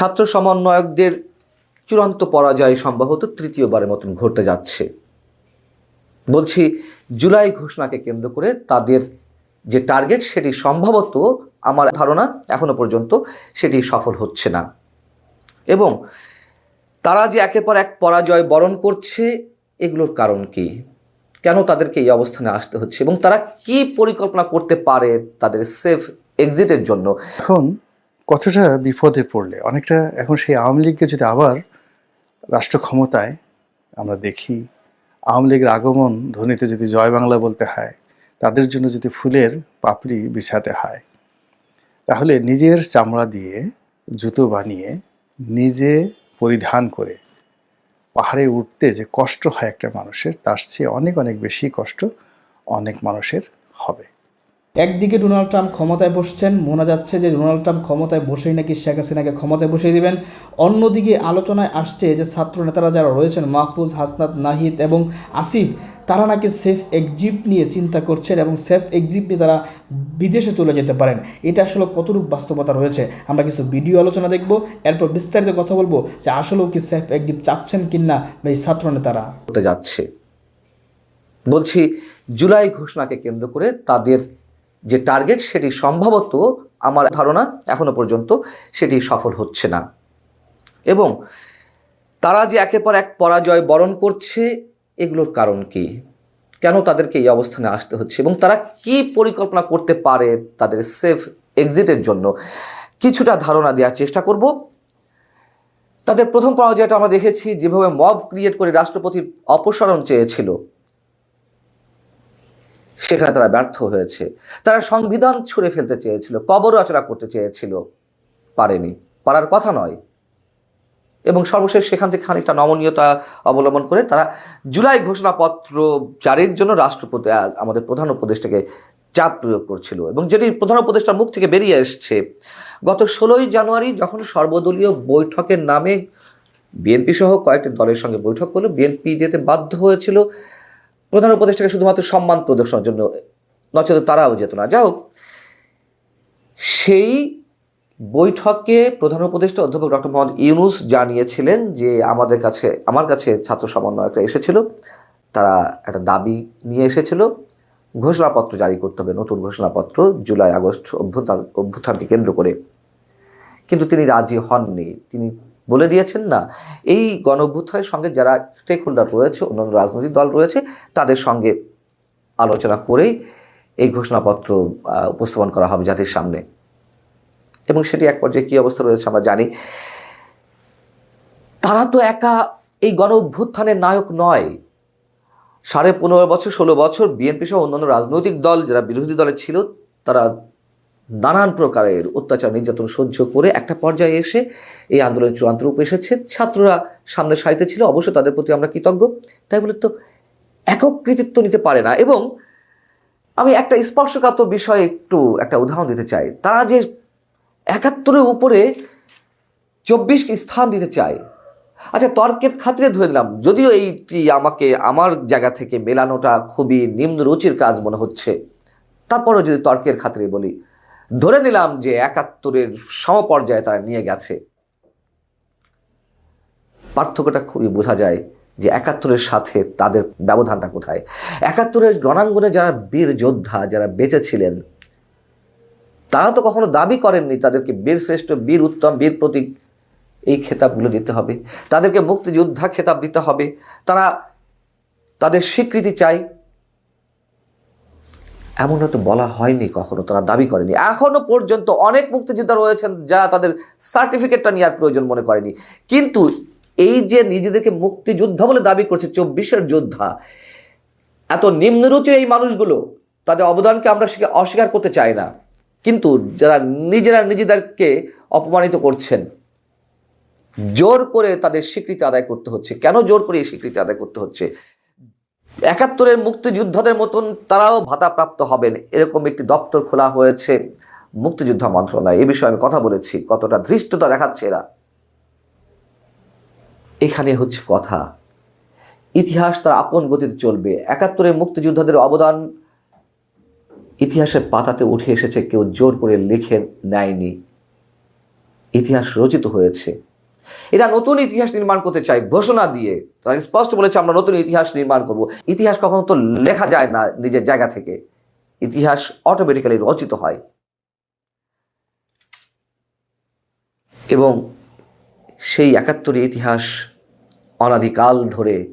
ছাত্র সমন্বয়কদের চূড়ান্ত পরাজয় সম্ভবত তৃতীয়বারের মতন ঘটতে যাচ্ছে। বলছি, জুলাই ঘোষণাকে কেন্দ্র করে তাদের যে টার্গেট, সেটি সম্ভবত আমার ধারণা এখনও পর্যন্ত সেটি সফল হচ্ছে না। এবং তারা যে একের পর এক পরাজয় বরণ করছে, এগুলোর কারণ কি? কেন তাদেরকে এই অবস্থানে আসতে হচ্ছে? এবং তারা কি পরিকল্পনা করতে পারে তাদের সেফ এক্সিটের জন্য? এখন কতটা বিপদে পড়লে, অনেকটা এখন সেই আওয়ামী লীগকে যদি আবার রাষ্ট্র ক্ষমতায় আমরা দেখি, আওয়ামী লীগের আগমন ধ্বনিতে যদি জয় বাংলা বলতে হয়, তাদের জন্য যদি ফুলের পাপড়ি বিছাতে হয়, তাহলে নিজের চামড়া দিয়ে জুতো বানিয়ে নিজে পরিধান করে পাহাড়ে উঠতে যে কষ্ট হয় একটা মানুষের, তার চেয়ে অনেক অনেক বেশি কষ্ট অনেক মানুষের একদিকে ডোনাল্ড ট্রাম্প ক্ষমতায় বসছেন, মনে যাচ্ছে যে ডোনাল্ড ট্রাম্প ক্ষমতায় বসেই নাকি শেখ হাসিনাকে ক্ষমতায় বসিয়ে দেবেন। অন্যদিকে আলোচনায় আসছে যে ছাত্র নেতারা যারা রয়েছেন, মাহফুজ, হাসনাত, নাহিদ এবং আসিফ, তারা নাকি সেফ এক্সিট নিয়ে চিন্তা করছেন এবং সেফ এক্সিট নিয়ে তারা বিদেশে চলে যেতে পারেন। এটা আসলে কতটুকু বাস্তবতা রয়েছে? আমরা কিছু ভিডিও আলোচনা দেখব, এরপর বিস্তারিত কথা বলব যে আসলেও কি সেফ এক্সিট চাচ্ছেন কিনা এই ছাত্র নেতারা যাচ্ছে। বলছি, জুলাই ঘোষণাকে কেন্দ্র করে তাদের যে টার্গেট সেটি সম্ভবত আমার ধারণা এখনও পর্যন্ত সেটি সফল হচ্ছে না। এবং তারা যে একের পর এক পরাজয় বরণ করছে, এগুলোর কারণ কি? কেন তাদেরকে এই অবস্থানে আসতে হচ্ছে? এবং তারা কি পরিকল্পনা করতে পারে তাদের সেফ এক্সিটের জন্য? কিছুটা ধারণা দেওয়ার চেষ্টা করব। তাদের প্রথম পরাজয়টা আমরা দেখেছি, যেভাবে মব ক্রিয়েট করে রাষ্ট্রপতির অপসারণ চেয়েছিল। সেখানে তারা ব্যর্থ হয়েছে। তারা সংবিধান ছুঁড়ে ফেলতে চেয়েছিল, কবর রচনা করতে চেয়েছিল। পারেনি। পারার কথা নয়। এবং সর্বশেষ সেখান থেকে খানিকটা নমনীয়তা অবলম্বন করে তারা জুলাই ঘোষণাপত্র জারির জন্য রাষ্ট্রপতি আমাদের প্রধান উপদেষ্টাকে চাপ প্রয়োগ করছিল এবং যেটি প্রধান উপদেষ্টার মুখ থেকে বেরিয়ে এসছে। গত ষোলোই জানুয়ারি যখন সর্বদলীয় বৈঠকের নামে বিএনপি সহ কয়েকটি দলের সঙ্গে বৈঠক করল, বিএনপি যেতে বাধ্য হয়েছিল প্রধান উপদেষ্টাকে শুধুমাত্র সম্মান প্রদর্শনের জন্য নচেত তারাও যেত না। যাই হোক, সেই বৈঠকে প্রধান উপদেষ্টা অধ্যাপক ডক্টর মোহাম্মদ ইউনুস জানিয়েছিলেন যে আমাদের কাছে, আমার কাছে ছাত্র সমন্বয়করা এসেছিল। তারা একটা দাবি নিয়ে এসেছিল। ঘোষণাপত্র জারি করতে হবে, নতুন ঘোষণাপত্র, জুলাই আগস্ট অভ্যুত্থান, অভ্যুত্থানকে কেন্দ্র করে। কিন্তু তিনি রাজি হননি। তিনি বলে দিয়েছেন না। এই গণ সঙ্গে যারা স্টেক হোল্ডার রয়েছে, অন্যান্য রাজনৈতিক দল রয়েছে, তাদের সঙ্গে আলোচনা করেই এই ঘোষণাপত্র উপস্থাপন করা হবে জাতির সামনে। এবং সেটি এক পর্যায়ে কী অবস্থা রয়েছে আমরা জানি। তারা তো একা এই গণ অভ্যুত্থানের নায়ক নয়। সাড়ে পনেরো বছর, ষোলো বছর বিএনপি সহ অন্যান্য রাজনৈতিক দল যারা বিরোধী দলে ছিল, তারা নানান প্রকারের অত্যাচার নির্যাতন সহ্য করে একটা পর্যায়ে এসে এই আন্দোলন চূড়ান্ত রূপ এসেছে। ছাত্ররা সামনে সারিতে ছিল, অবশ্যই তাদের প্রতি আমরা কৃতজ্ঞ। তাই বলে তো একক কৃতিত্ব নিতে পারে না এবং আমি একটা স্পর্শকাতর বিষয়ে একটু একটা উদাহরণ দিতে চাই। তারা যে একাত্তরের উপরে চব্বিশকে স্থান দিতে চায়। আচ্ছা তর্কের খাতিরে ধরে নিলাম, যদিও এইটি আমাকে, আমার জায়গা থেকে মেলানোটা খুবই নিম্ন রুচির কাজ মনে হচ্ছে। তারপরেও যদি তর্কের খাতিরে বলি ধরে নিলাম যে একাত্তরের সমপর্যায়ে তারা নিয়ে গেছে। পার্থক্যটা খুবই বোঝা যায় যে একাত্তরের সাথে তাদের ব্যবধানটা কোথায়। একাত্তরের রণাঙ্গনে যারা বীর যোদ্ধা, যারা বেঁচে ছিলেন তারা তো কখনো দাবি করেননি তাদেরকে বীর শ্রেষ্ঠ বীর উত্তম, বীর প্রতীক এই খেতাবগুলো দিতে হবে। তাদেরকে মুক্তিযোদ্ধা খেতাব দিতে হবে। তারা তাদের স্বীকৃতি চাই এমন হয়তো বলা হয়নি কখনো, তারা দাবি করেনি। এখনও পর্যন্ত অনেক মুক্তিযোদ্ধা রয়েছেন যারা তাদের সার্টিফিকেটটা নেওয়ার প্রয়োজন মনে করেনি। কিন্তু এই যে নিজেদেরকে মুক্তিযোদ্ধা বলে দাবি করছে চব্বিশের যোদ্ধা, এত নিম্নরুচির এই মানুষগুলো, তাদের অবদানকে আমরা স্বীকার- অস্বীকার করতে চাই না। কিন্তু যারা নিজেরা নিজেদেরকে অপমানিত করছেন, জোর করে তাদের স্বীকৃতি আদায় করতে হচ্ছে। কেন জোর করে এই স্বীকৃতি আদায় করতে হচ্ছে? একাত্তরের মুক্তিযোদ্ধাদের মতন তারাও ভাতাপ্রাপ্ত হবেন। এরকম একটি দপ্তর খোলা হয়েছে মুক্তিযোদ্ধা মন্ত্রণালয়। এ বিষয়ে আমি কথা বলেছি, কতটা ধৃষ্টতা দেখাচ্ছে এরা। এখানে হচ্ছে কথা, ইতিহাস তার আপন গতিতে চলবে। একাত্তরের মুক্তিযোদ্ধাদের অবদান ইতিহাসের পাতাতে উঠে এসেছে, কেউ জোর করে লিখে নেয়নি। ইতিহাস রচিত হয়েছে। এরা নতুন ইতিহাস নির্মাণ করতে চায়, ঘোষণা দিয়ে। তারা স্পষ্ট বলেছে, আমরা নতুন ইতিহাস নির্মাণ করব। ইতিহাস কখনো তো লেখা যায় না নিজের জায়গা থেকে। ইতিহাস অটোমেটিক্যালি রচিত হয়। এবং সেই একাত্তরের ইতিহাস অনাদিকাল ধরে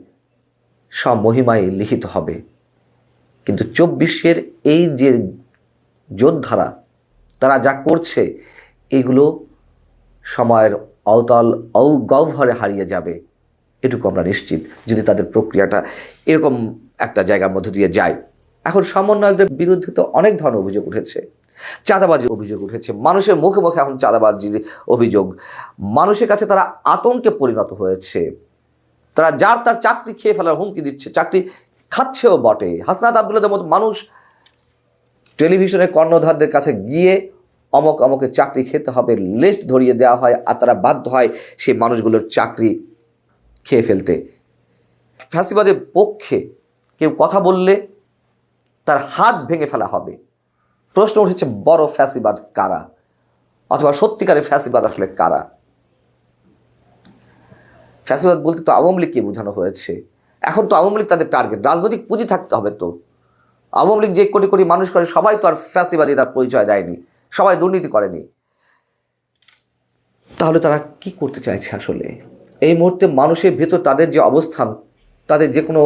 সব মহিমায় লিখিত হবে। কিন্তু চব্বিশের এই যে যোদ্ধারা, তারা যা করছে, এগুলো সময়ের অওতাল গহ্বরে হারিয়ে যাবে। এটুকু আমরা নিশ্চিত, যদি তাদের প্রক্রিয়াটা এরকম একটা জায়গার মধ্যে দিয়ে যায়। এখন সমন্বয়কদের বিরুদ্ধে তো অনেক ধরনের অভিযোগ উঠেছে। চাঁদাবাজির অভিযোগ উঠেছে। মানুষের মুখে মুখে এখন চাঁদাবাজির অভিযোগ। মানুষের কাছে তারা আতঙ্কে পরিণত হয়েছে। তারা যার তার চাকরি খেয়ে ফেলার হুমকি দিচ্ছে, চাকরি খাচ্ছেও বটে। হাসনাত আবদুল্লাদের মতো মানুষ টেলিভিশনের কর্ণধারদের কাছে গিয়ে অমক অমকের চাকরি খেতে হবে লিস্ট ধরিয়ে দেওয়া হয়, আর তারা বাধ্য হয় সেই মানুষগুলোর চাকরি খেয়ে ফেলতে। ফ্যাসিবাদের পক্ষে কেউ কথা বললে তার হাত ভেঙে ফেলা হবে। প্রশ্ন উঠেছে, বড় ফ্যাসিবাদ কারা? অথবা সত্যিকারের ফ্যাসিবাদ আসলে কারা? ফ্যাসিবাদ বলতে তো আওয়ামী লীগকে বোঝানো হয়েছে। এখন তো আওয়ামী লীগ তাদের টার্গেট রাজনৈতিক পুঁজি থাকতে হবে তো। আওয়ামী লীগ যে কোটি কোটি মানুষ করে, সবাই তো আর ফ্যাসিবাদী, তার পরিচয় দেয়নি। সবাই দুর্নীতি করেনি। তাহলে তারা কি করতে চাইছে আসলে? এই মুহূর্তে মানুষের ভেতর তাদের যে অবস্থান, তাদের যে কোনো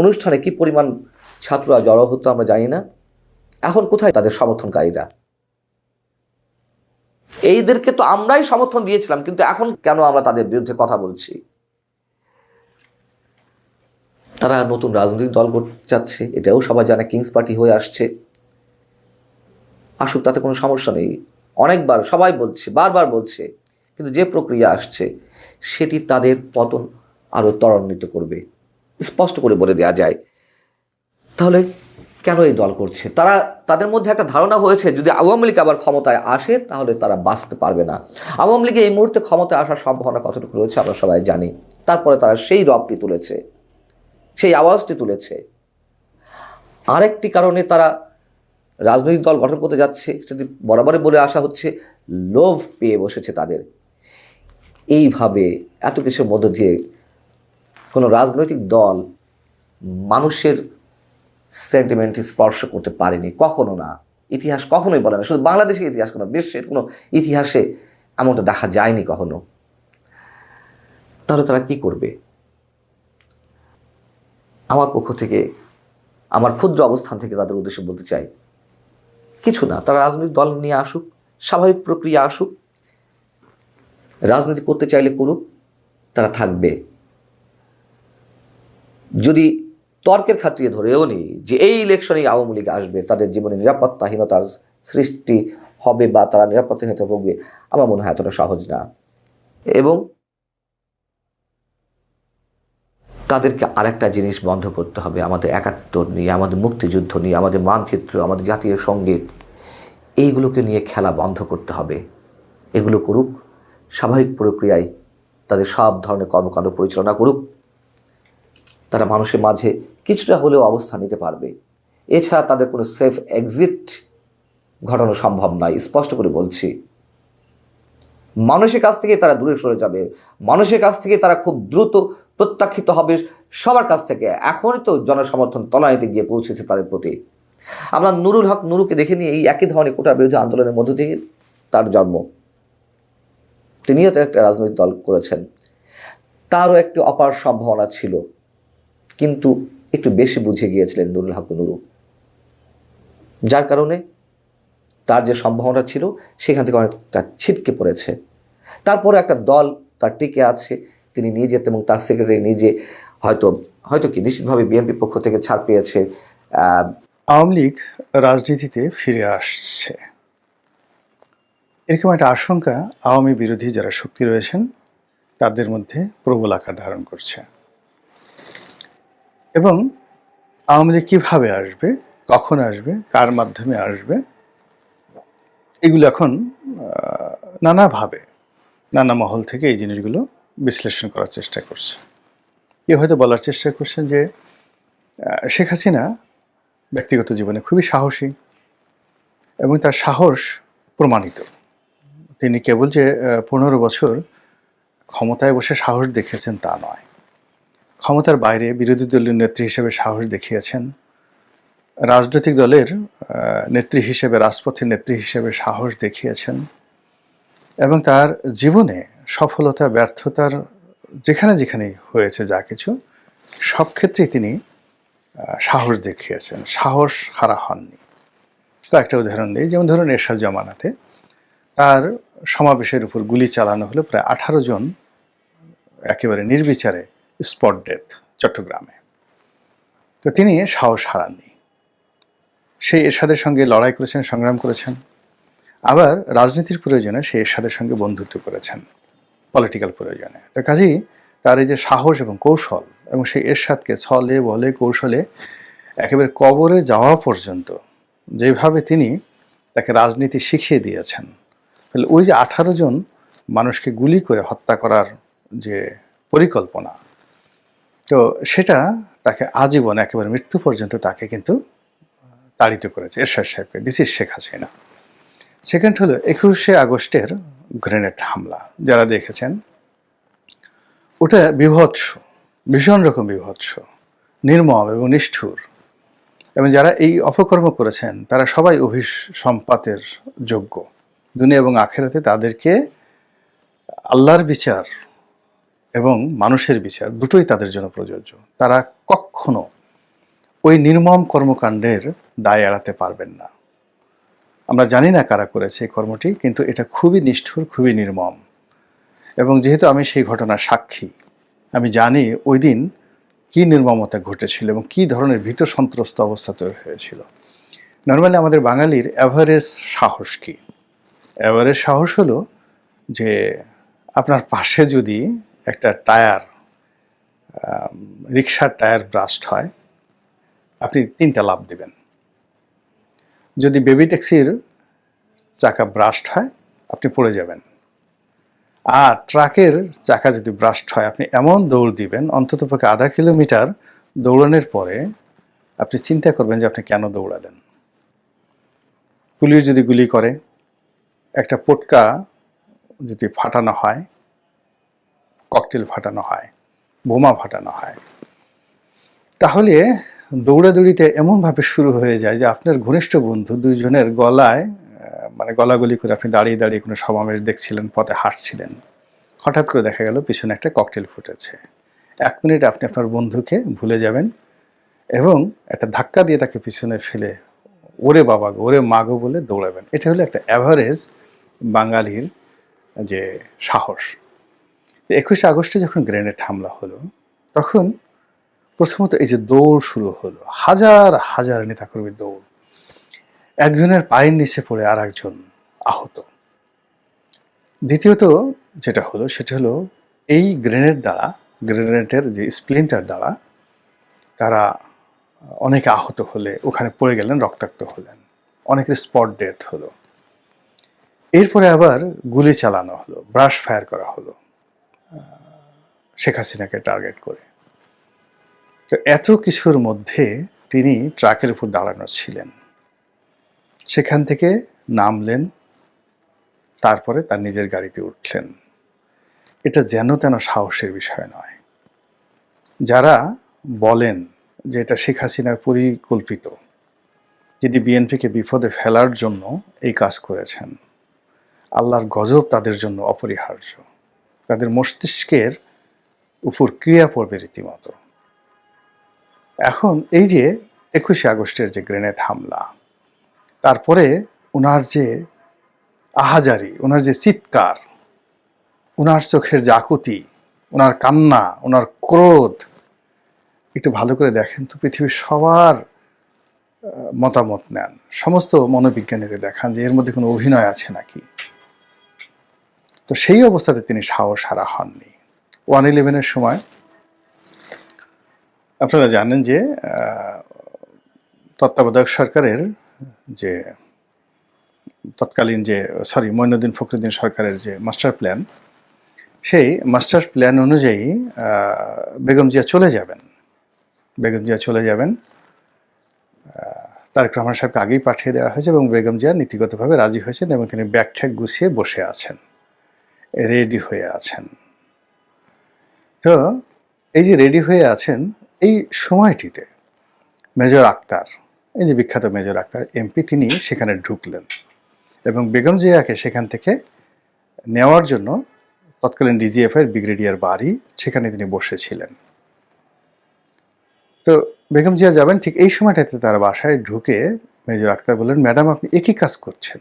অনুষ্ঠানে কি পরিমাণ ছাত্ররা জড়ো হতো আমরা জানি না। এখন কোথায় তাদের সমর্থনকারীরা? এইদেরকে তো আমরাই সমর্থন দিয়েছিলাম, কিন্তু এখন কেন আমরা তাদের বিরুদ্ধে কথা বলছি? তারা নতুন রাজনৈতিক দল করতে চাচ্ছে, এটাও সবাই জানে কিংস পার্টি হয়ে আসছে। আসুক, তাতে কোনো সমস্যা নেই। অনেকবার, সবাই বলছে, বারবার বলছে, কিন্তু যে প্রক্রিয়া আসছে, সেটি তাদের পতন আরও ত্বরান্বিত করবে। স্পষ্ট করে বলে দেওয়া যায়। তাহলে কেন এই দল করছে? তারা, তাদের মধ্যে একটা ধারণা হয়েছে, যদি আওয়ামী লীগ আবার ক্ষমতায় আসে, তাহলে তারা বাঁচতে পারবে না। আওয়ামী লীগে এই মুহূর্তে ক্ষমতায় আসার সম্ভাবনা কতটুকু রয়েছে, আমরা সবাই জানি। তারপরে তারা সেই রবটি তুলেছে, সেই আওয়াজটি তুলেছে। আরেকটি কারণে তারা রাজনৈতিক দল গঠন করতে যাচ্ছে, সেটি বরাবরই বলে আসা হচ্ছে, লোভ পেয়ে বসেছে তাদের। এইভাবে এত কিছুর মধ্য দিয়ে কোনো রাজনৈতিক দল মানুষের সেন্টিমেন্ট স্পর্শ করতে পারেনি, কখনো না। ইতিহাস কখনোই বলে না, শুধু বাংলাদেশের ইতিহাস কোনো, বিশ্বের কোনো ইতিহাসে এমনটা দেখা যায়নি কখনো। তাহলে তারা কি করবে? আমার পক্ষ থেকে, আমার ক্ষুদ্র অবস্থান থেকে তাদের উদ্দেশ্যে বলতে চাই কিছু না, তারা রাজনৈতিক দল নিয়ে আসুক, স্বাভাবিক প্রক্রিয়া আসুক, রাজনীতি করতে চাইলে করুক, তারা থাকবে। যদি তর্কের খাতিরে ধরেও নি যে এই ইলেকশনেই আওয়ামী লীগ আসবে, তাদের জীবনে নিরাপত্তাহীনতার সৃষ্টি হবে বা তারা নিরাপত্তাহীনতা ভুগবে, আমার মনে হয় এতটা সহজ না। এবং তাদেরকে আরেকটা জিনিস বন্ধ করতে হবে, আমাদের একাত্তর নিয়ে, আমাদের মুক্তিযুদ্ধ নিয়ে, আমাদের মানচিত্র, আমাদের জাতীয় সংগীত, এইগুলোকে নিয়ে খেলা বন্ধ করতে হবে। এগুলো করুক, স্বাভাবিক প্রক্রিয়ায় তাদের সব ধরনের কর্মকাণ্ড পরিচালনা করুক। তারা মানুষের মাঝে কিছুটা হলেও অবস্থান নিতে পারবে। এছাড়া তাদের কোনো সেফ এক্সিট ঘটানো সম্ভব নয়, স্পষ্ট করে বলছি। মানুষের কাছ থেকে তারা দূরে সরে যাবে, মানুষের কাছ থেকে তারা খুব দ্রুত প্রত্যাখ্যিত হবে সবার কাছ থেকে। এখনই তো জনসমর্থন তলানিতে গিয়ে পৌঁছেছে তাদের প্রতি। আমরা নুরুল হক নুরুকে দেখে নিয়ে এই একই ধরনের কোটা বিরোধী আন্দোলনের মধ্য দিয়ে তার জন্ম। তিনিও তো একটা রাজনৈতিক দল করেছেন। তারও একটি অপার সম্ভাবনা ছিল। কিন্তু একটু বেশি বুঝে গিয়েছিলেন নুরুল হক নুরু। যার কারণে তার যে সম্ভাবনা ছিল, সেখান থেকে অনেকটা ছিটকে পড়েছে। তারপরে একটা দল তার টিকে আছে। তিনি নিয়ে এবং তার সেক্রেটারি নিজে হয়তো হয়তো কি, নিশ্চিতভাবে বিএনপি পক্ষ থেকে ছাড় পেয়েছে আওয়ামী লীগ রাজনীতিতে ফিরে আসছে। এরকম একটা আশঙ্কা আওয়ামী বিরোধী যারা শক্তি রয়েছেন, তাদের মধ্যে প্রবল আকার ধারণ করছে। এবং আওয়ামী লীগ কীভাবে আসবে, কখন আসবে, কার মাধ্যমে আসবে, এগুলো এখন নানাভাবে, নানা মহল থেকে এই জিনিসগুলো বিশ্লেষণ করার চেষ্টা করছে। কেউ হয়তো বলার চেষ্টা করছেন যে শেখ হাসিনা ব্যক্তিগত জীবনে খুবই সাহসী এবং তার সাহস প্রমাণিত। তিনি কেবল যে পনেরো বছর ক্ষমতায় বসে সাহস দেখিয়েছেন তা নয়। ক্ষমতার বাইরে বিরোধী দলীয় নেত্রী হিসেবে সাহস দেখিয়েছেন। রাজনৈতিক দলের নেত্রী হিসেবে, রাজপথের নেত্রী হিসেবে সাহস দেখিয়েছেন। এবং তার জীবনে সফলতা, ব্যর্থতার যেখানে যেখানে হয়েছে যা কিছু, সব ক্ষেত্রেই তিনি সাহস দেখিয়েছেন। সাহস হারা হননি। কয়েকটা উদাহরণ দিই। যেমন ধরুন এরশাদ জামানাতে তার সমাবেশের উপর গুলি চালানো হলো প্রায় আঠারো জন একেবারে নির্বিচারে স্পট ডেথ চট্টগ্রামে। তো তিনি সাহস হারাননি। সেই এরশাদের সঙ্গে লড়াই করেছেন, সংগ্রাম করেছেন। আবার রাজনীতির প্রয়োজনে সেই এরশাদের সঙ্গে বন্ধুত্ব করেছেন পলিটিক্যাল প্রয়োজনে। তো কাজেই তার এই যে সাহস এবং কৌশল এবং সেই এরশাদকে ছলে, বলে, কৌশলে একেবারে কবরে যাওয়া পর্যন্ত যেভাবে তিনি তাকে রাজনীতি শিখিয়ে দিয়েছেন, তাহলে ওই যে আঠারো জন মানুষকে গুলি করে হত্যা করার যে পরিকল্পনা, তো সেটা তাকে আজীবন একেবারে মৃত্যু পর্যন্ত তাকে কিন্তু তাড়িত করেছে, এরশাদ সাহেবকে this is Sheikh Hasina. Second হলো একুশে আগস্টের গ্রেনেড হামলা, যারা দেখেছেন। ওটা বিভৎস, ভীষণ রকম বিভৎস, নির্মম এবং নিষ্ঠুর। এবং যারা এই অপকর্ম করেছেন, তারা সবাই অভিস সম্পাতের যোগ্য। দুনিয়া এবং আখেরাতে তাদেরকে আল্লাহর বিচার এবং মানুষের বিচার দুটোই তাদের জন্য প্রযোজ্য। তারা কখনো ওই নির্মম কর্মকাণ্ডের দায় এড়াতে পারবেন না। আমরা জানি না কারা করেছে এই কর্মটি, কিন্তু এটা খুবই নিষ্ঠুর, খুবই নির্মম। এবং যেহেতু আমি সেই ঘটনার সাক্ষী, আমি জানি ওই দিন কী নির্মমতা ঘটেছিল এবং কী ধরনের ভীত সন্ত্রস্ত অবস্থা তৈরি হয়েছিল। নর্মালি আমাদের বাঙালির অ্যাভারেজ সাহস কী? অ্যাভারেজ সাহস হলো যে আপনার পাশে যদি একটা টায়ার রিক্সার টায়ার ব্রাস্ট হয়, আপনি তিনটা লাভ দেবেন। যদি বেবি ট্যাক্সির চাকা ব্রাস্ট হয়, আপনি পড়ে যাবেন। আর ট্রাকের চাকা যদি ব্রাস্ট হয়, আপনি এমন দৌড় দিবেন অন্ততপক্ষে আধা কিলোমিটার দৌড়ানোর পরে আপনি চিন্তা করবেন যে আপনি কেন দৌড়ালেন। পুলিশ যদি গুলি করে, একটা পটকা যদি ফাটানো হয়, ককটেল ফাটানো হয়, বোমা ফাটানো হয়, তাহলে দৌড়াদৌড়িতে এমনভাবে শুরু হয়ে যায় যে আপনার ঘনিষ্ঠ বন্ধু দুইজনের গলায় মানে গলাগলি করে আপনি দাঁড়িয়ে দাঁড়িয়ে কোনো সমাবেশ দেখছিলেন, পথে হাঁটছিলেন। হঠাৎ করে দেখা গেল পিছনে একটা ককটেল ফুটেছে। এক মিনিট আপনি আপনার বন্ধুকে ভুলে যাবেন এবং একটা ধাক্কা দিয়ে তাকে পিছনে ফেলে ওরে বাবা গো, ওরে মা গো বলে দৌড়াবেন। এটা হলো একটা অ্যাভারেজ বাঙালির যে সাহস। একুশে আগস্টে যখন গ্রেনেড হামলা হলো, তখন প্রথমত এই যে দৌড় শুরু হলো, হাজার হাজার নেতাকর্মীর দৌড়। একজনের পায়ের নিচে পড়ে আর একজন আহত। দ্বিতীয়ত যেটা হলো, সেটা হলো এই গ্রেনেড দ্বারা, গ্রেনেডের যে স্প্লিন্টার দ্বারা তারা অনেকে আহত হলে ওখানে পড়ে গেলেন, রক্তাক্ত হলেন। অনেকের স্পট ডেথ হলো। এরপরে আবার গুলি চালানো হলো, ব্রাশ ফায়ার করা হলো শেখ হাসিনাকে টার্গেট করে। তো এত কিছুর মধ্যে তিনি ট্রাকের উপর দাঁড়ানো ছিলেন। সেখান থেকে নামলেন, তারপরে তার নিজের গাড়িতে উঠলেন। এটা যেন তেন সাহসের বিষয় নয়। যারা বলেন যে এটা শেখ হাসিনার পরিকল্পিত, যিনি বিএনপিকে বিপদে ফেলার জন্য এই কাজ করেছেন, আল্লাহর গজব তাদের জন্য অপরিহার্য। তাদের মস্তিষ্কের উপর ক্রিয়া পড়বে রীতিমতো। এখন এই যে একুশে আগস্টের যে গ্রেনেড হামলা, তারপরে ওনার যে আহাজারি ওনার যে চিৎকার ওনার চোখের জাকুতি ওনার কান্না ওনার ক্রোধ, একটু ভালো করে দেখেন তো পৃথিবীর সবার মতামত নেন। সমস্ত মনোবিজ্ঞানীদের দেখান যে এর মধ্যে কোনো অভিনয় আছে নাকি। তো সেই অবস্থাতে তিনি সাহস হারা হননি। ওয়ান ইলেভেনের সময় আপনারা জানেন যে তত্ত্বাবধায়ক সরকারের যে, তৎকালীন যে, সরি মঈনুদ্দিন ফখরুদ্দিন সরকারের যে মাস্টার প্ল্যান, সেই মাস্টার প্ল্যান অনুযায়ী বেগম জিয়া চলে যাবেন। বেগম জিয়া চলে যাবেন। তারেক রহমান সাহেবকে আগেই পাঠিয়ে দেওয়া হয়েছে এবং বেগম জিয়া নীতিগতভাবে রাজি হয়েছেন এবং তিনি ব্যাগ ঠ্যাগ গুছিয়ে বসে আছেন, রেডি হয়ে আছেন। তো, এই যে রেডি হয়ে আছেন এই সময়টিতে মেজর আক্তার, এই যে বিখ্যাত মেজর আক্তার, এমপি তিনি সেখানে ঢুকলেন এবং বেগম জিয়াকে সেখান থেকে নেওয়ার জন্য তৎকালীন ডিজিএফআই এর ব্রিগেডিয়ার বাড়ি সেখানে তিনি বসেছিলেন। তো বেগম জিয়া যাবেন ঠিক এই সময়টাতে তার বাসায় ঢুকে মেজর আক্তার বললেন, ম্যাডাম, আপনি একই কাজ করছেন।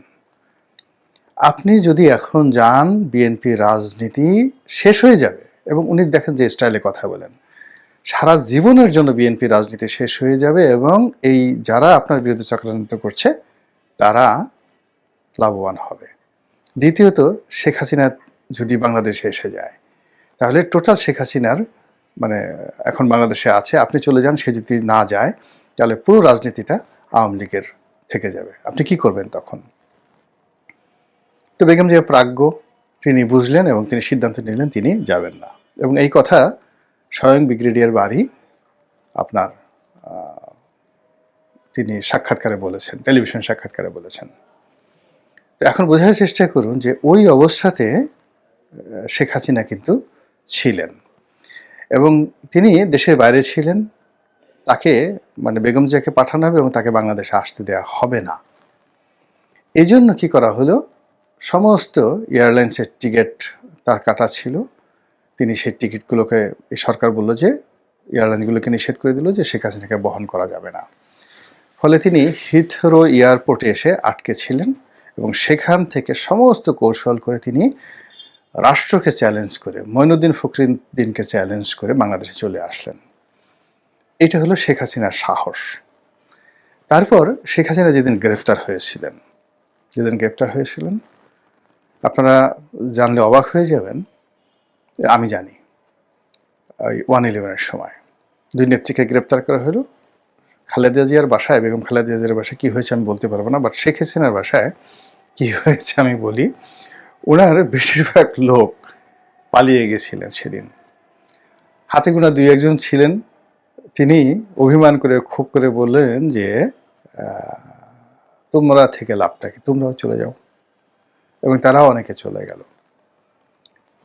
আপনি যদি এখন যান বিএনপি রাজনীতি শেষ হয়ে যাবে। এবং উনি দেখেন যে স্টাইলে কথা বলেন। সারা জীবনের জন্য বিএনপি রাজনীতি শেষ হয়ে যাবে এবং এই যারা আপনার বিরুদ্ধে চক্রান্ত করছে, তারা লাভবান হবে। দ্বিতীয়ত, শেখ হাসিনা যদি বাংলাদেশে এসে যায়, তাহলে টোটাল শেখ হাসিনার মানে এখন বাংলাদেশে আছে, আপনি চলে যান, সে যদি না যায়, তাহলে পুরো রাজনীতিটা আওয়ামী লীগের থেকে যাবে। আপনি কি করবেন তখন? তো বেগম জিয়া প্রাজ্ঞ, তিনি বুঝলেন এবং তিনি সিদ্ধান্ত নিলেন তিনি যাবেন না। এবং এই কথা স্বয়ং ব্রিগেডিয়ার বাড়ি আপনার তিনি সাক্ষাৎকারে বলেছেন, টেলিভিশন সাক্ষাৎকারে বলেছেন। তো এখন বোঝার চেষ্টা করুন যে ওই অবস্থাতে শেখ হাসিনা কিন্তু ছিলেন এবং তিনি দেশের বাইরে ছিলেন, তাকে মানে বেগম জিয়াকে পাঠানো হবে এবং তাকে বাংলাদেশে আসতে দেওয়া হবে না। এই জন্য কি করা হলো? সমস্ত এয়ারলাইন্সের টিকিট তার কাটা ছিল। তিনি সেই টিকিটগুলোকে সরকার বলল যে, এয়ারলাইনগুলোকে নিষেধ করে দিল যে, শেখ হাসিনাকে বহন করা যাবে না। ফলে তিনি হিথরো এয়ারপোর্টে এসে আটকে ছিলেন এবং সেখান থেকে সমস্ত কৌশল করে তিনি রাষ্ট্রকে চ্যালেঞ্জ করে মঈনুদ্দিন ফখরুদ্দিনকে চ্যালেঞ্জ করে বাংলাদেশে চলে আসলেন। এটা হলো শেখ হাসিনার সাহস। তারপর শেখ হাসিনা যেদিন গ্রেফতার হয়েছিলেন, যেদিন গ্রেফতার হয়েছিলেন, আপনারা জানলে অবাক হয়ে যাবেন আমি জানি। ওই ওয়ান ইলেভেনের সময়। দুই নেত্রীকে গ্রেপ্তার করা হলো। খালেদা জিয়ার বাসায়, বেগম খালেদা জিয়ার বাসায় কি হয়েছে আমি বলতে পারব না বাট শেখ হাসিনার বাসায় কি হয়েছে আমি বলি, ওনার বেশিরভাগ লোক পালিয়ে গেছিলেন সেদিন। হাতে গোনা দুই একজন ছিলেন। তিনি অভিমান করে খুব করে বললেন যে তোমরা থেকে লাভটা কি? তোমরাও চলে যাও। এবং তারাও অনেকে চলে গেল।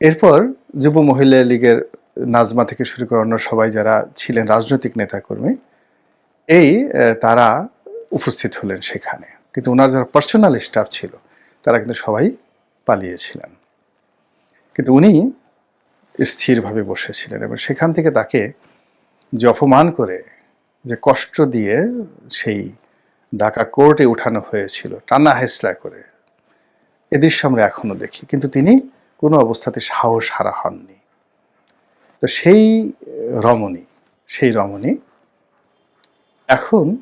এরপর যুব মহিলা লীগের নাজমা থেকে শুরু করে অন্য সবাই যারা ছিলেন রাজনৈতিক নেতাকর্মী, এই তারা উপস্থিত হলেন সেখানে। কিন্তু ওনার যারা পার্সোনাল স্টাফ ছিল, তারা কিন্তু সবাই পালিয়েছিলেন। কিন্তু উনি স্থিরভাবে বসেছিলেন এবং সেখান থেকে তাকে যে অপমান করে, যে কষ্ট দিয়ে সেই ঢাকা কোর্টে উঠানো হয়েছিল, টানা হেসলা করে, এ দৃশ্য আমরা এখনও দেখি। কিন্তু তিনি কোনো অবস্থাতে সাহস হারা হননি। তো সেই রমণী সেই রমণী এখন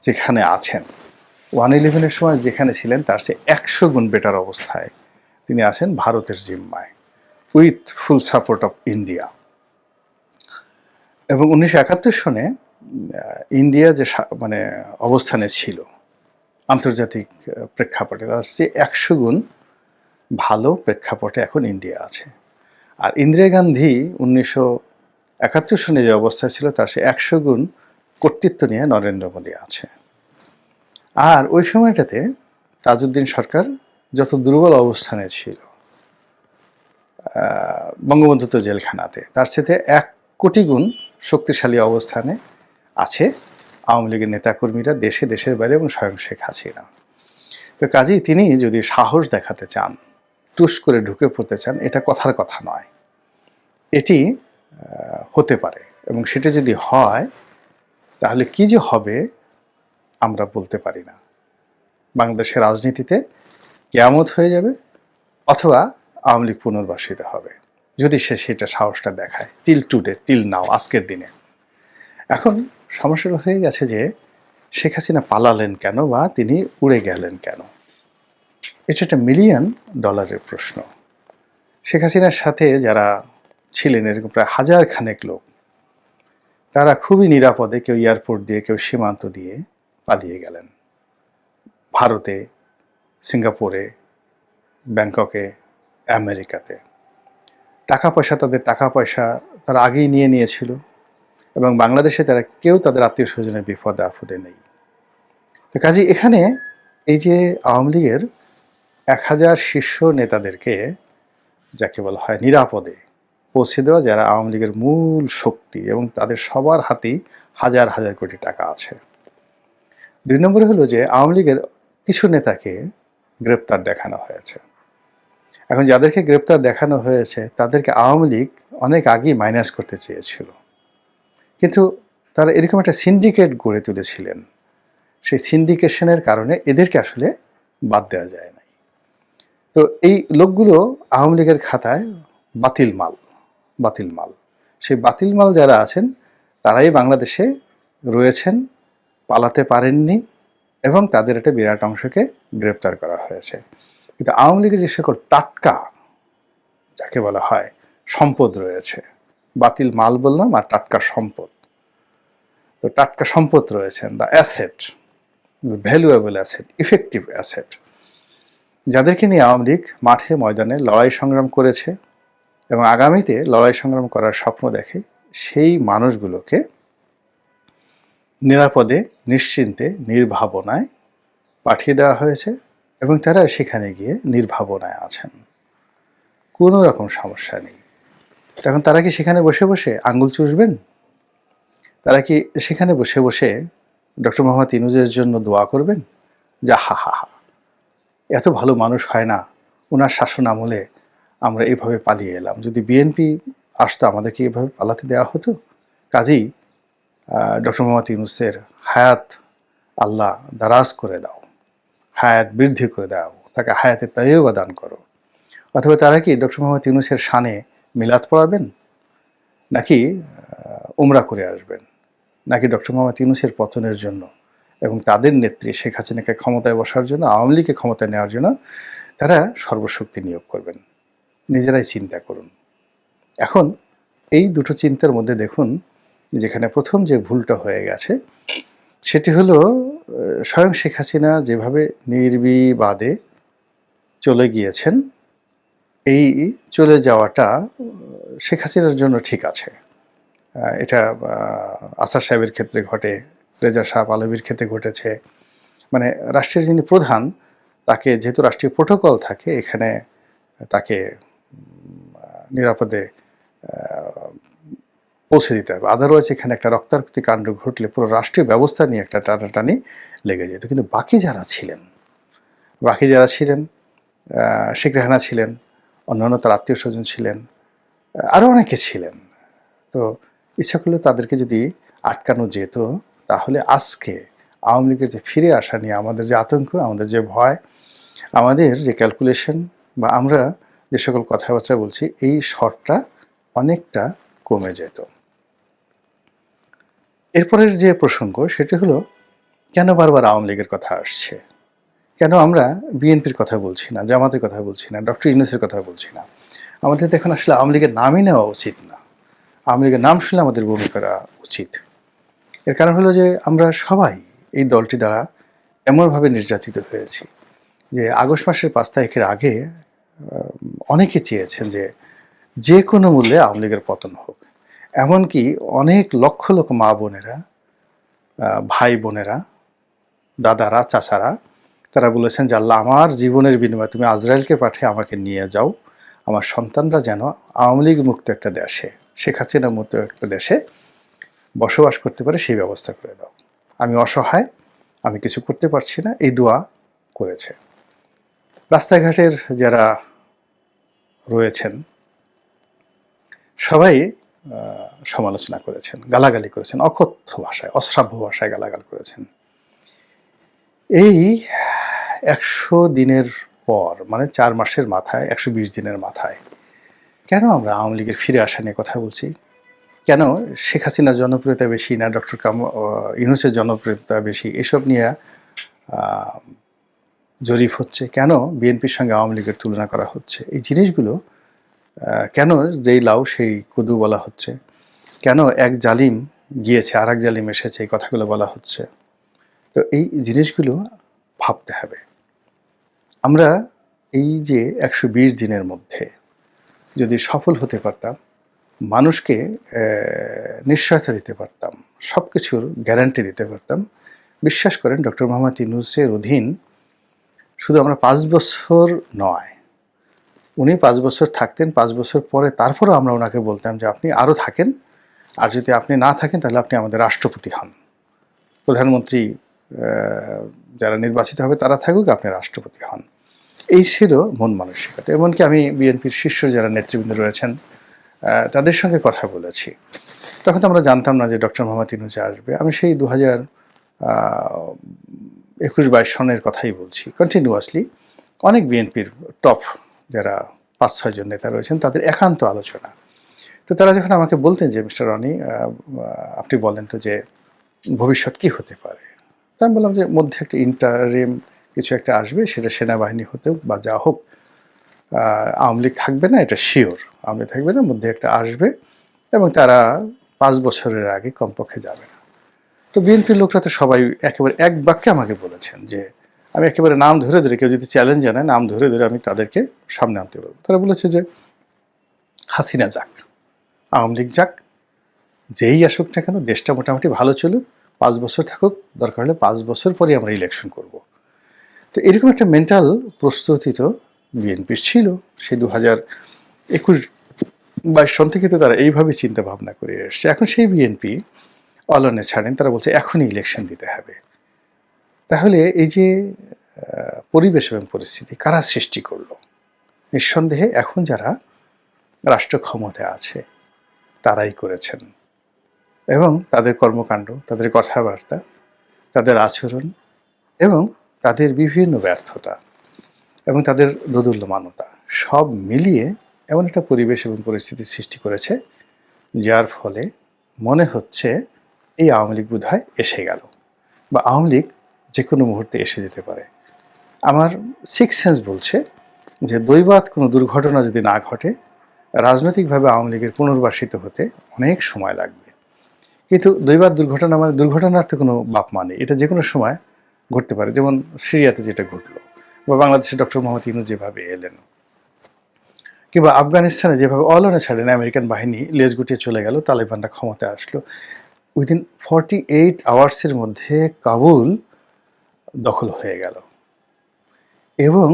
যেখানে আছেন, ওয়ান ইলেভেনের সময় যেখানে ছিলেন, তার সে একশো গুণ বেটার অবস্থায় তিনি আছেন ভারতের জিম্মায়, with full support of India. এবং উনিশশো একাত্তর সনে ইন্ডিয়া যে সা- মানে অবস্থানে ছিল, আন্তর্জাতিক প্রেক্ষাপটে, তার চেয়ে একশো গুণ ভালো প্রেক্ষাপটে এখন ইন্ডিয়া আছে। আর ইন্দিরা গান্ধী উনিশশো একাত্তর সনে যে অবস্থায় ছিল, তার সে একশো গুণ কর্তৃত্ব নিয়ে নরেন্দ্র মোদী আছে। আর ওই সময়টাতে তাজউদ্দিন সরকার যত দুর্বল অবস্থানে ছিল বঙ্গবন্ধু তো জেলখানাতে, তার সাথে এক কোটি গুণ শক্তিশালী অবস্থানে আছে আওয়ামী লীগের নেতাকর্মীরা দেশে, দেশের বাইরে এবং স্বয়ং শেখ হাসিনা। তো কাজেই তিনি যদি সাহস দেখাতে চান টুস করে ঢুকে পড়তে চান, এটা কথার কথা নয়। এটি হতে পারে এবং সেটা যদি হয়, তাহলে কি যে হবে আমরা বলতে পারি না। বাংলাদেশের রাজনীতিতে কেয়ামত হয়ে যাবে অথবা আওয়ামী লীগ পুনর্বাসিত হবে। যদি সে সেটা সাহসটা দেখায় টিল টুডে টিল নাও আজকের দিনে। এখন সমস্যাটা হয়ে গেছে যে শেখ হাসিনা পালালেন কেন বা তিনি উড়ে গেলেন কেন? এটা একটা মিলিয়ন ডলারের প্রশ্ন। শেখ হাসিনার সাথে যারা ছিলেন, এরকম প্রায় হাজার খানেক লোক, তারা খুবই নিরাপদে কেউ এয়ারপোর্ট দিয়ে, কেউ সীমান্ত দিয়ে পালিয়ে গেলেন। ভারতে, সিঙ্গাপুরে, ব্যাংককে, আমেরিকাতে। টাকা পয়সা তাদের টাকা পয়সা তারা আগেই নিয়ে নিয়েছিল এবং বাংলাদেশে তারা কেউ তাদের আত্মীয় স্বজনের বিপদে আপদে নেই। তো কাজে এখানে এই যে আওয়ামী লীগের এক হাজার শীর্ষ নেতাদেরকে, যাকে বলা হয় নিরাপদে, পৌঁছে দেওয়া যারা আওয়ামী লীগের মূল শক্তি এবং তাদের সবার হাতেই হাজার হাজার কোটি টাকা আছে। দুই নম্বরে হলো যে, আওয়ামী লীগের কিছু নেতাকে গ্রেপ্তার দেখানো হয়েছে। এখন যাদেরকে গ্রেপ্তার দেখানো হয়েছে, তাদেরকে আওয়ামী লীগ অনেক আগেই মাইনাস করতে চেয়েছিল। কিন্তু তারা এরকম একটা সিন্ডিকেট গড়ে তুলেছিলেন। সেই সিন্ডিকেশনের কারণে এদেরকে আসলে বাদ দেওয়া যায় নাই। তো এই লোকগুলো আওয়ামী লীগের খাতায় বাতিল মাল বাতিল মাল। সেই বাতিল মাল যারা আছেন, তারাই বাংলাদেশে রয়েছেন, পালাতে পারেননি এবং তাদের একটা বিরাট অংশকে গ্রেপ্তার করা হয়েছে। কিন্তু আওয়ামী লীগের যে সকল টাটকা, যাকে বলা হয়, সম্পদ রয়েছে, বাতিল মাল বললাম আর টাটকা সম্পদ। তো টাটকা সম্পদ রয়েছেন the asset valuable asset effective asset যাদেরকে নিয়ে আওয়ামী লীগ মাঠে ময়দানে লড়াই সংগ্রাম করেছে এবং আগামীতে লড়াই সংগ্রাম করার স্বপ্ন দেখে, সেই মানুষগুলোকে নিরাপদে, নিশ্চিন্তে, নির্ভাবনায় পাঠিয়ে দেওয়া হয়েছে এবং তারা সেখানে গিয়ে নির্ভাবনায় আছেন। কোনো রকম সমস্যা নেই। তখন তারা কি সেখানে বসে বসে আঙ্গুল চুষবেন? তারা কি সেখানে বসে বসে ডক্টর মোহাম্মদ ইনুজের জন্য দোয়া করবেন? যা হা হা হা। এত ভালো মানুষ হয় না, ওনার শাসন আমলে আমরা এভাবে পালিয়ে এলাম। যদি বিএনপি আসতো, আমাদেরকে এভাবে পালাতে দেওয়া হতো? কাজেই ডক্টর মোহাম্মদ ইউনুসের হায়াত আল্লাহ দারাজ করে দাও, হায়াত বৃদ্ধি করে দাও, তাকে হায়াতে তাইও দান করো। অথবা তারা কি ডক্টর মোহাম্মদ ইউনুসের শানে মিলাদ পড়াবেন? নাকি উমরা করে আসবেন? নাকি ডক্টর মোহাম্মদ ইউনুসের পতনের জন্য? এবং তাদের নেত্রী শেখ হাসিনাকে ক্ষমতায় বসার জন্য, আওয়ামী লীগকে ক্ষমতায় নেওয়ার জন্য তারা সর্বশক্তি নিয়োগ করবেন। নিজেরাই চিন্তা করুন। এখন এই দুটো চিন্তার মধ্যে দেখুন, যেখানে প্রথম যে ভুলটা হয়ে গেছে, সেটি হলো স্বয়ং শেখ হাসিনা যেভাবে নির্বিবাদে চলে গিয়েছেন, এই চলে যাওয়াটা শেখ হাসিনার জন্য ঠিক আছে। এটা আসার সাহেবের ক্ষেত্রে ঘটে রেজা শাহ পালবির ক্ষেত্রে ঘটেছে। মানে রাষ্ট্রের যিনি প্রধান, তাকে যেহেতু রাষ্ট্রীয় প্রোটোকল থাকে, এখানে তাকে নিরাপদে পৌঁছে দিতে হবে। আদারওয়াইজ এখানে একটা রক্তারক্তি কাণ্ড ঘটলে পুরো রাষ্ট্রীয় ব্যবস্থা নিয়ে একটা টানাটানি লেগে যেত। কিন্তু বাকি যারা ছিলেন, বাকি যারা ছিলেন শেখ রেহানা ছিলেন, অন্যান্য তার আত্মীয় স্বজন ছিলেন আরও অনেকে ছিলেন। তো ইচ্ছা করলে তাদেরকে যদি আটকানো যেত তাহলে আজকে আওয়ামী লীগের যে ফিরে আসা নিয়ে আমাদের যে আতঙ্ক, আমাদের যে ভয়, আমাদের যে ক্যালকুলেশন বা আমরা যে সকল কথাবার্তা বলছি, এই শর্টটা অনেকটা কমে যেত। এরপরের যে প্রসঙ্গ সেটি হলো, কেন বারবার আওয়ামী লীগের কথা আসছে? কেন আমরা বিএনপির কথা বলছি না, জামাতের কথা বলছি না, ডক্টর ইউনুসের কথা বলছি না? আমাদের তো এখন আসলে আওয়ামী লীগের নামই নেওয়া উচিত না। আওয়ামী লীগের নাম শুনলে আমাদের বমি করা উচিত। এর কারণ হলো যে আমরা সবাই এই দলটি দ্বারা এমনভাবে নির্যাতিত হয়েছি যে আগস্ট মাসের পাঁচ তারিখের আগে অনেকে চেয়েছেন যে যে কোনো মূল্যে আওয়ামী লীগের পতন হোক। এমনকি অনেক লক্ষ লক্ষ মা বোনেরা ভাই বোনেরা, দাদারা, চাচারা, তারা বলেছেন যে, আল্লাহ, আমার জীবনের বিনিময়ে তুমি আজরায়েলকে পাঠিয়ে আমাকে নিয়ে যাও। আমার সন্তানরা যেন আওয়ামী লীগ মুক্ত একটা দেশে, শেখ হাসিনা মুক্ত একটা দেশে বসবাস করতে পারে, সেই ব্যবস্থা করে দাও। আমি অসহায়, আমি কিছু করতে পারছি না, এই দোয়া করেছে। রাস্তাঘাটের যারা রয়েছেন, সবাই সমালোচনা করেছেন, গালাগালি করেছেন, অকথ্য ভাষায়, অশ্রাব্য ভাষায় গালাগাল করেছেন। এই একশো দিনের পর মানে চার মাসের মাথায়, একশো বিশ দিনের মাথায়, কেন আমরা আওয়ামী লীগের ফিরে আসা নিয়ে কথা বলছি? কেন শেখ হাসিনার জনপ্রিয়তা বেশি না, ডক্টর কাম ইউনুসের জনপ্রিয়তা বেশি? এসব নিয়ে জরিপ হচ্ছে। কেন বিএনপির সঙ্গে আওয়ামী লীগের তুলনা করা হচ্ছে? এই জিনিসগুলো কেন যেই লাউ সেই কুদু বলা হচ্ছে? কেন এক জালিম গিয়েছে আর এক জালিম এসেছে, এই কথাগুলো বলা হচ্ছে? তো এই জিনিসগুলো ভাবতে হবে। আমরা এই যে একশো বিশ দিনের মধ্যে যদি সফল হতে পারতাম মানুষকে নিশ্চয়তা দিতে পারতাম সব কিছুর গ্যারান্টি দিতে পারতাম। বিশ্বাস করেন, ডক্টর মোহাম্মদ ইউনুসের অধীন শুধু আমরা পাঁচ বছর নয়, উনি পাঁচ বছর থাকতেন, পাঁচ বছর পরে তারপরেও আমরা ওনাকে বলতাম যে, আপনি আরও থাকেন, আর যদি আপনি না থাকেন, তাহলে আপনি আমাদের রাষ্ট্রপতি হন। প্রধানমন্ত্রী যারা নির্বাচিত হবে, তারা থাকুক, আপনি রাষ্ট্রপতি হন। এই ছিল মন মানসিকতা। এমনকি আমি বিএনপির শীর্ষ যারা নেতৃবৃন্দ রয়েছেন তাদের সঙ্গে কথা বলেছি। তখন তো আমরা জানতাম না যে ডক্টর মোহাম্মদ ইনুজা আসবে। আমি সেই দু হাজার একুশ বাইশ সনের কথাই বলছি। কন্টিনিউয়াসলি অনেক বিএনপির টপ যারা পাঁচ ছয়জন নেতা রয়েছেন, তাদের একান্ত আলোচনা। তো তারা যখন আমাকে বলতেন যে, মিস্টার রনি আপনি বলেন তো যে, ভবিষ্যৎ কি হতে পারে? তা আমি বললাম যে, মধ্যে একটা ইন্টারিম কিছু একটা আসবে, সেটা সেনাবাহিনী হতেও বা যা হোক আওয়ামী লীগ থাকবে না, এটা শিওর। আওয়ামী থাকবে না মধ্যে একটা আসবে এবং তারা পাঁচ বছরের আগে কমপক্ষে যাবে না। তো বিএনপির লোকরা তো সবাই একেবারে, এক বাক্যে আমাকে বলেছেন যে, আমি একেবারে নাম ধরে ধরে, কেউ যদি চ্যালেঞ্জ জানায়, নাম ধরে ধরে আমি তাদেরকে সামনে আনতে পারব। তারা বলেছে যে, হাসিনা যাক, আওয়ামী লীগ যাক, যেই আসুক না কেন, দেশটা মোটামুটি ভালো চলুক, পাঁচ বছর থাকুক, দরকার হলে পাঁচ বছর পরে আমরা ইলেকশন করব। তো এরকম একটা মেন্টাল প্রস্তুতি তো বিএনপির ছিল সেই দু হাজার একুশ বাইশ সন থেকে তো তারা এইভাবে চিন্তা ভাবনা করে এসছে এখন সেই বিএনপি অলনে ছাড়েন, তারা বলছে এখনই ইলেকশন দিতে হবে। তাহলে এই যে পরিবেশ এবং পরিস্থিতি কারা সৃষ্টি করল? নিঃসন্দেহে এখন যারা রাষ্ট্র ক্ষমতায় আছে, তারাই করেছেন। এবং তাদের কর্মকাণ্ড, তাদের কথাবার্তা, তাদের আচরণ এবং তাদের বিভিন্ন ব্যর্থতা এবং তাদের দোদুল্যমানতা। সব মিলিয়ে এমন একটা পরিবেশ এবং পরিস্থিতি সৃষ্টি করেছে, যার ফলে মনে হচ্ছে এই আওয়ামী লীগ বোধ এসে গেল বা আওয়ামী লীগ যে কোনো মুহূর্তে এসে যেতে পারে। আমার সিক্স সেন্স বলছে যে দৈবাত কোনো দুর্ঘটনা যদি না ঘটে, রাজনৈতিকভাবে আওয়ামী লীগের পুনর্বাসিত হতে অনেক সময় লাগবে। কিন্তু দৈবাত দুর্ঘটনা মানে দুর্ঘটনার তো কোনো বাপ মানে এটা যে কোনো সময় ঘটতে পারে। যেমন সিরিয়াতে যেটা ঘটলো। বা বাংলাদেশে ডক্টর মোহাম্মদ ইনু যেভাবে এলেন, কিংবা আফগানিস্তানে যেভাবে অলনে ছাড়েন আমেরিকান বাহিনী, লেজ গুটিয়ে চলে গেল, তালেবানরা ক্ষমতায় আসলো। উইদিন ফর্টি এইট আওয়ার্সের মধ্যে কাবুল দখল হয়ে গেল। এবং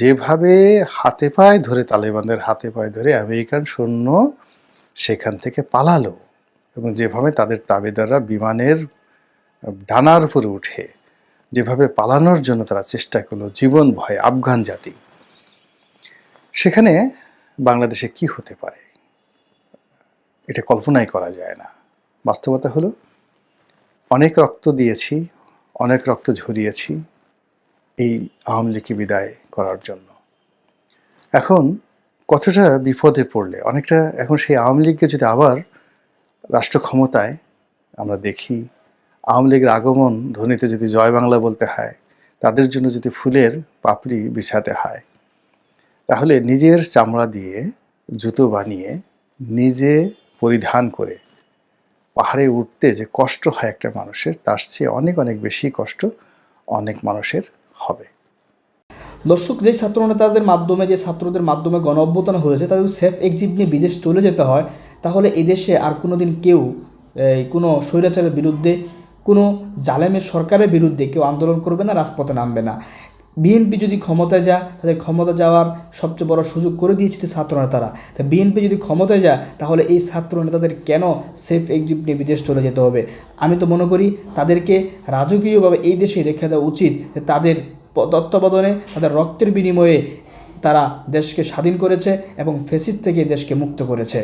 যেভাবে হাতে পায়ে ধরে, তালেবানদের হাতে পায়ে ধরে আমেরিকান সৈন্য সেখান থেকে পালালো, এবং যেভাবে তাদের তাবেদাররা বিমানের ডানার উপরে উঠে যেভাবে পালানোর জন্য তারা চেষ্টা করল, জীবন ভয়ে আফগান জাতি। সেখানে বাংলাদেশে কি হতে পারে? এটা কল্পনাই করা যায় না। বাস্তবতা হলো, অনেক রক্ত দিয়েছি, অনেক রক্ত ঝরিয়েছি এই আওয়ামী লীগকে বিদায় করার জন্য। এখন কতটা বিপদে পড়লে, অনেকটা এখন সেই আওয়ামী লীগকে যদি আবার রাষ্ট্র ক্ষমতায় আমরা দেখি আওয়ামী লীগের আগমন ধ্বনিতে যদি জয় বাংলা বলতে হয়, তাদের জন্য যদি ফুলের পাপড়ি বিছাতে হয়, তাহলে নিজের চামড়া দিয়ে জুতো বানিয়ে নিজে পরিধান করে পাহাড়ে উঠতে যে কষ্ট হয় একটা মানুষের, তার চেয়ে অনেক অনেক বেশি কষ্ট অনেক মানুষের হবে। দর্শক, যে ছাত্র নেতাদের মাধ্যমে, যে ছাত্রদের মাধ্যমে গণ হয়েছে, তাদের সেফ এক্সিট নিয়ে বিদেশ চলে যেতে হয়, তাহলে এদেশে আর কোনো দিন কেউ কোনো স্বৈরাচারের বিরুদ্ধে কোনো জালেমের সরকারের বিরুদ্ধে কেউ আন্দোলন করবে না, রাজপথে নামবে না। বিএনপি যদি ক্ষমতায় যায়, তাদের ক্ষমতা যাওয়ার সবচেয়ে বড় সুযোগ করে দিয়েছে তো ছাত্র নেতারা। তা বিএনপি যদি ক্ষমতায় যায়, তাহলে এই ছাত্র নেতাদের কেন সেফ এক্সিট নিয়ে বিদেশ চলে যেতে হবে? আমি তো মনে করি তাদেরকে রাজকীয়ভাবে এই দেশে রেখে দেওয়া উচিত যে তাদের তত্ত্বাবধানে, তাদের রক্তের বিনিময়ে তারা দেশকে স্বাধীন করেছে এবং ফেসিস থেকে দেশকে মুক্ত করেছে।